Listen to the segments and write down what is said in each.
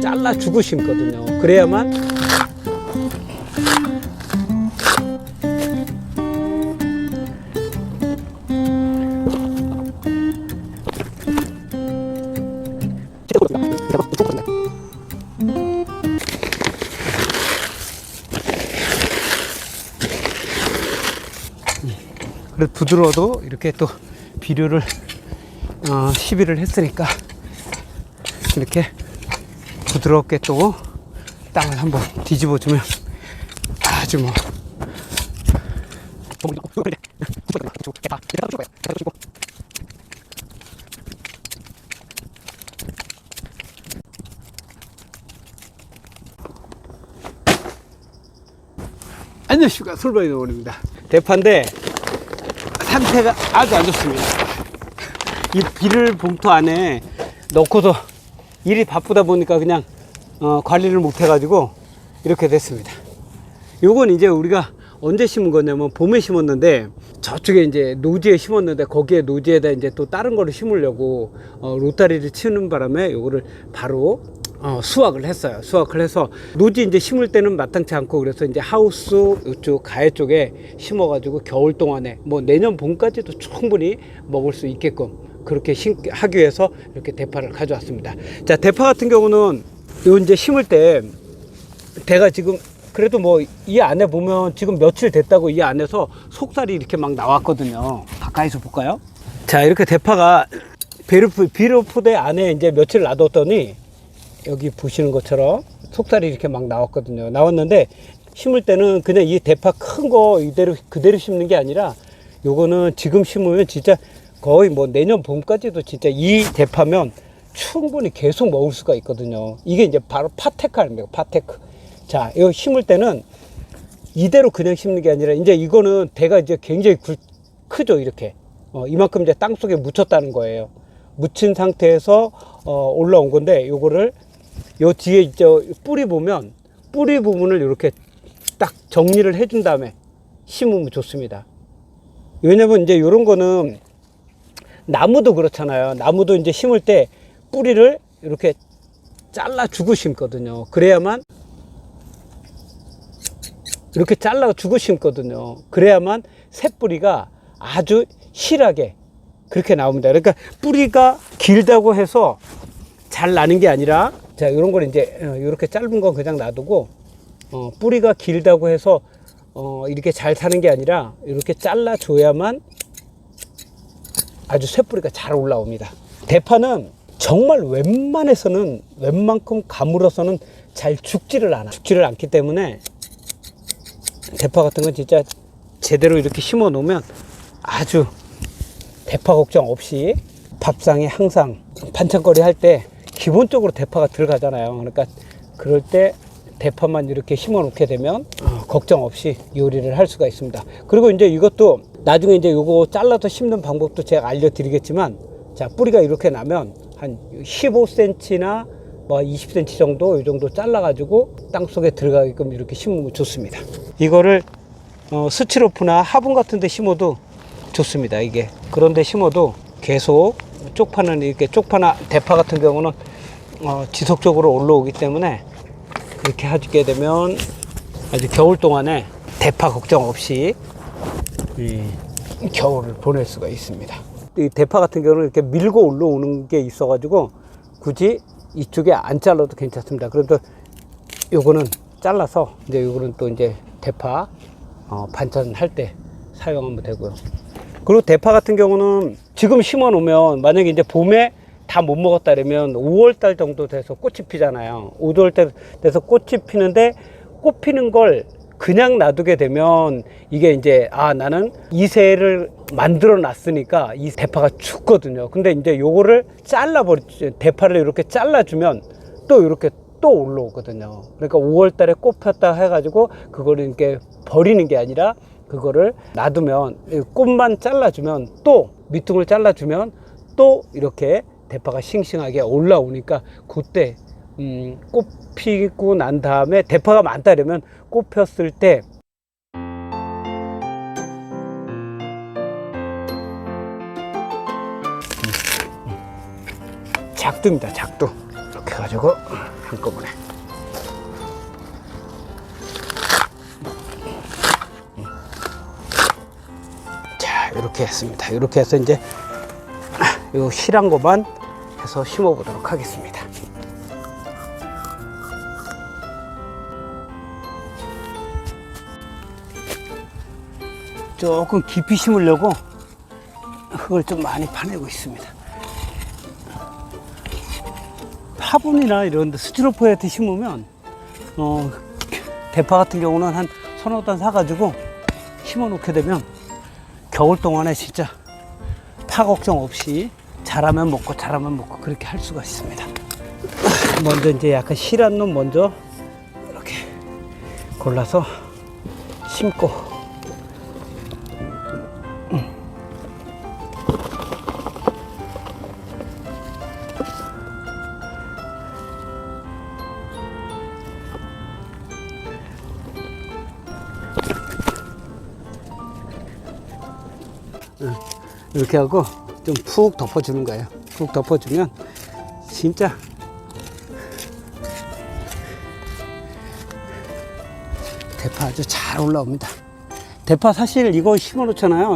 잘라 주고 심거든요. 그래야만 그래도 부드러워도 이렇게 또 비료를 어, 시비를 했으니까 이렇게 부드럽게 또 땅을 한번 뒤집어 주면 아주 뭐. 안녕하십니까. 솔바이 노원입니다. 대파인데 상태가 아주 안 좋습니다. 이 비를 봉투 안에 넣고도 일이 바쁘다 보니까 그냥 어, 관리를 못 해가지고 이렇게 됐습니다. 요건 이제 우리가 언제 심은 거냐면 봄에 심었는데 저쪽에 이제 노지에 심었는데 거기에 노지에다 이제 또 다른 거를 심으려고 어, 로타리를 치는 바람에 요거를 바로 어, 수확을 했어요. 수확을 해서 노지 이제 심을 때는 마땅치 않고 그래서 이제 하우스 이쪽 가해 쪽에 심어가지고 겨울 동안에 뭐 내년 봄까지도 충분히 먹을 수 있게끔 그렇게 심, 하기 위해서 이렇게 대파를 가져왔습니다. 자, 대파 같은 경우는 요 이제 심을 때 대가 지금 그래도 뭐 이 안에 보면 지금 며칠 됐다고 이 안에서 속살이 이렇게 막 나왔거든요. 가까이서 볼까요? 자, 이렇게 대파가 비료포, 비료포대 안에 이제 며칠 놔뒀더니 여기 보시는 것처럼 속살이 이렇게 막 나왔거든요. 나왔는데 심을 때는 그냥 이 대파 큰 거 이대로 그대로 심는 게 아니라 요거는 지금 심으면 진짜 거의 뭐 내년 봄까지도 진짜 이 대파면 충분히 계속 먹을 수가 있거든요. 이게 이제 바로 파테크 거예요. 파테크. 자, 이거 심을 때는 이대로 그냥 심는 게 아니라 이제 이거는 대가 이제 굉장히 굵, 크죠. 이렇게. 어, 이만큼 이제 땅 속에 묻혔다는 거예요. 묻힌 상태에서 어, 올라온 건데 요거를 요 뒤에 이제 뿌리 보면 뿌리 부분을 이렇게 딱 정리를 해준 다음에 심으면 좋습니다. 왜냐면 이제 요런 거는 나무도 그렇잖아요. 나무도 이제 심을 때 뿌리를 이렇게 잘라주고 심거든요. 그래야만 이렇게 잘라주고 심거든요. 그래야만 새뿌리가 아주 실하게 그렇게 나옵니다. 그러니까 뿌리가 길다고 해서 잘 나는 게 아니라 자 이런 걸 이제 어, 이렇게 짧은 건 그냥 놔두고 어, 뿌리가 길다고 해서 어, 이렇게 잘 사는 게 아니라 이렇게 잘라줘야만 아주 쇠뿌리가 잘 올라옵니다. 대파는 정말 웬만해서는 웬만큼 가물어서는 잘 죽지를 않아. 죽지를 않기 때문에 대파 같은 건 진짜 제대로 이렇게 심어 놓으면 아주 대파 걱정 없이 밥상에 항상 반찬거리 할 때 기본적으로 대파가 들어가잖아요. 그러니까 그럴 때 대파만 이렇게 심어 놓게 되면 어, 걱정 없이 요리를 할 수가 있습니다. 그리고 이제 이것도 나중에 이제 요거 잘라서 심는 방법도 제가 알려드리겠지만 자 뿌리가 이렇게 나면 한 15cm나 뭐 20cm 정도 이 정도 잘라 가지고 땅 속에 들어가게끔 이렇게 심으면 좋습니다. 이거를 어, 스티로프나 화분 같은 데 심어도 좋습니다. 이게 그런데 심어도 계속 쪽파는 이렇게 쪽파나 대파 같은 경우는 어, 지속적으로 올라오기 때문에 그렇게 하게 되면 아주 겨울 동안에 대파 걱정 없이 이 겨울을 보낼 수가 있습니다. 이 대파 같은 경우는 이렇게 밀고 올라오는 게 있어가지고 굳이 이쪽에 안 잘라도 괜찮습니다. 그래도 요거는 잘라서 이제 요거는 또 이제 대파 어, 반찬 할 때 사용하면 되고요. 그리고 대파 같은 경우는 지금 심어 놓으면 만약에 이제 봄에 다 못 먹었다 그러면 5월 달 정도 돼서 꽃이 피잖아요. 5월 달 돼서 꽃이 피는데 꽃 피는 걸 그냥 놔두게 되면 이게 이제 아 나는 이새를 만들어 놨으니까 이 대파가 죽거든요. 근데 이제 요거를 잘라 버리죠. 대파를 이렇게 잘라 주면 또 이렇게 또 올라오거든요. 그러니까 5월 달에 꽃 폈다 해 가지고 그거를 이렇게 버리는 게 아니라 그거를 놔두면 이 꽃만 잘라주면 또 밑둥을 잘라주면 또 이렇게 대파가 싱싱하게 올라오니까 그때 음, 꽃 피고 난 다음에 대파가 많다 그러면 꽃 폈을 때 작두입니다 작두 이렇게 가지고 한꺼번에. 자, 이렇게 했습니다. 이렇게 해서 이제 요 실한 것만 해서 심어 보도록 하겠습니다. 조금 깊이 심으려고 흙을 좀 많이 파내고 있습니다. 화분이나 이런 데 스티로포에트 심으면 어, 대파 같은 경우는 한 서너 단 사가지고 심어 놓게 되면 겨울 동안에 진짜 파 걱정 없이 자라면 먹고 자라면 먹고 그렇게 할 수가 있습니다. 먼저 이제 약간 실한 놈 먼저 이렇게 골라서 심고 이렇게 하고 좀 푹 덮어주는 거예요. 푹 덮어주면 진짜 대파 아주 잘 올라옵니다. 대파 사실 이거 심어 놓잖아요.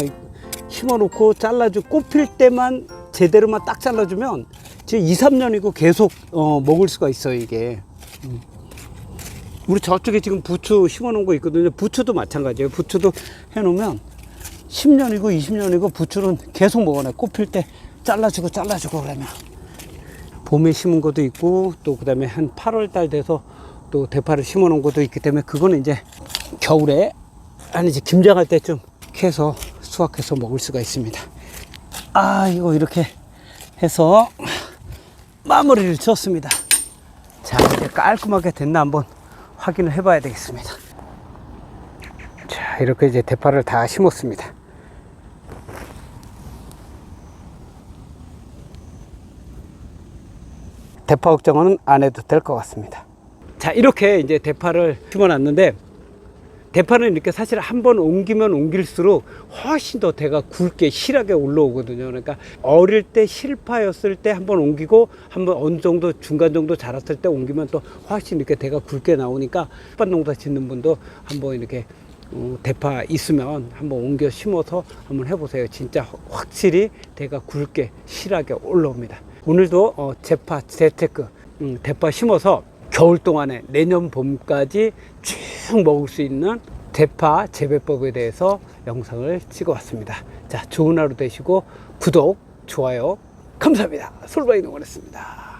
심어 놓고 잘라주고 꼽힐 때만 제대로만 딱 잘라주면 지금 2, 3년이고 계속 어, 먹을 수가 있어요, 이게. 음. 우리 저쪽에 지금 부추 심어 놓은 거 있거든요. 부추도 마찬가지예요. 부추도 해 놓으면 10년이고 20년이고 부추는 계속 먹어놔. 꼽힐 때 잘라주고 잘라주고 그러면. 봄에 심은 것도 있고 또 그다음에 한 8월 달 돼서 또 대파를 심어 놓은 것도 있기 때문에 그거는 이제 겨울에 아니 이제 김장할 때쯤 캐서 수확해서 먹을 수가 있습니다. 아 이거 이렇게 해서 마무리를 지었습니다. 자 이제 깔끔하게 됐나 한번 확인을 해봐야 되겠습니다. 자 이렇게 이제 대파를 다 심었습니다. 대파 걱정은 안 해도 될 것 같습니다. 자, 이렇게 이제 대파를 심어놨는데, 대파는 이렇게 사실 한 번 옮기면 옮길수록 훨씬 더 대가 굵게 실하게 올라오거든요. 그러니까 어릴 때 실파였을 때 한 번 옮기고 한 번 어느 정도 중간 정도 자랐을 때 옮기면 또 훨씬 이렇게 대가 굵게 나오니까 햇반 농사 짓는 분도 한번 이렇게 어, 대파 있으면 한번 옮겨 심어서 한번 해보세요. 진짜 확실히 대가 굵게 실하게 올라옵니다. 오늘도 어, 제파 재테크 음, 대파 심어서 겨울 동안에 내년 봄까지 쭉 먹을 수 있는 대파 재배법에 대해서 영상을 찍어 왔습니다. 자, 좋은 하루 되시고 구독, 좋아요, 감사합니다. 솔바이 농원했습니다.